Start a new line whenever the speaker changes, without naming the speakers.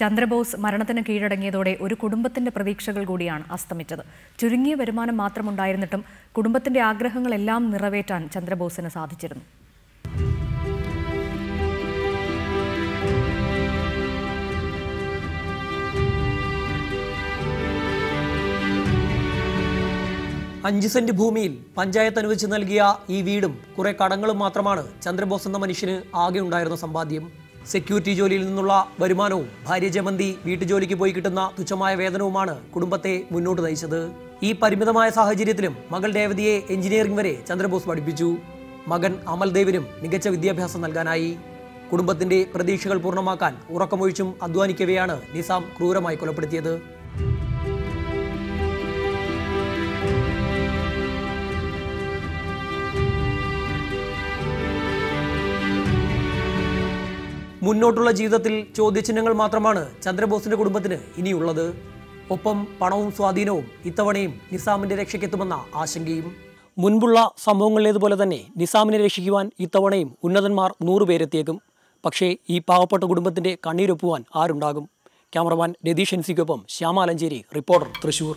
ചന്ദ്രബോസ് മരണത്തിന് കീഴടങ്ങിയതോടെ ഒരു കുടുംബത്തിന്റെ പ്രതീക്ഷകൾ കൂടിയാണ് അസ്തമിച്ചത്. ചുരുങ്ങിയ വരുമാനം മാത്രമുണ്ടായിരുന്നിട്ടും കുടുംബത്തിന്റെ ആഗ്രഹങ്ങളെല്ലാം നിറവേറ്റാൻ ചന്ദ്രബോസിന് സാധിച്ചിരുന്നു.
അഞ്ച് സെന്റ് ഭൂമിയിൽ പഞ്ചായത്ത് അനുവദിച്ച് നൽകിയ ഈ വീടും കുറെ കടങ്ങളും മാത്രമാണ് ചന്ദ്രബോസ് എന്ന മനുഷ്യന് ആകെ ഉണ്ടായിരുന്ന സമ്പാദ്യം. സെക്യൂരിറ്റി ജോലിയിൽ നിന്നുള്ള വരുമാനവും ഭാര്യ ജമന്തി വീട്ടുജോലിക്ക് പോയി കിട്ടുന്ന തുച്ഛമായ വേതനവുമാണ് കുടുംബത്തെ മുന്നോട്ട് നയിച്ചത്. ഈ പരിമിതമായ സാഹചര്യത്തിലും മകൾ രേവതിയെ എഞ്ചിനീയറിംഗ് വരെ ചന്ദ്രബോസ് പഠിപ്പിച്ചു. മകൻ അമൽദേവിനും മികച്ച വിദ്യാഭ്യാസം നൽകാനായി. കുടുംബത്തിന്റെ പ്രതീക്ഷകൾ പൂർണമാക്കാൻ ഉറക്കമൊഴിച്ചും അധ്വാനിക്കവെയാണ് നിസാം ക്രൂരമായി കൊലപ്പെടുത്തിയത്. മുന്നോട്ടുള്ള ജീവിതത്തിൽ ചോദ്യചിഹ്നങ്ങൾ മാത്രമാണ് ചന്ദ്രബോസിന്റെ കുടുംബത്തിന് ഇനിയുള്ളത്. ഒപ്പം പണവും സ്വാധീനവും ഇത്തവണയും നിസാമിന്റെ രക്ഷയ്ക്കെത്തുമെന്ന ആശങ്കയും. മുൻപുള്ള സംഭവങ്ങളിലേതുപോലെ തന്നെ നിസാമിനെ രക്ഷിക്കുവാൻ ഇത്തവണയും ഉന്നതന്മാർ നൂറുപേരെത്തിയേക്കും പക്ഷേ ഈ പാവപ്പെട്ട കുടുംബത്തിന്റെ കണ്ണീരൊപ്പുവാൻ ആരുണ്ടാകും? ക്യാമറമാൻ രതീഷ് എൻസിക്കൊപ്പം ശ്യാമാലഞ്ചേരി റിപ്പോർട്ടർ തൃശൂർ.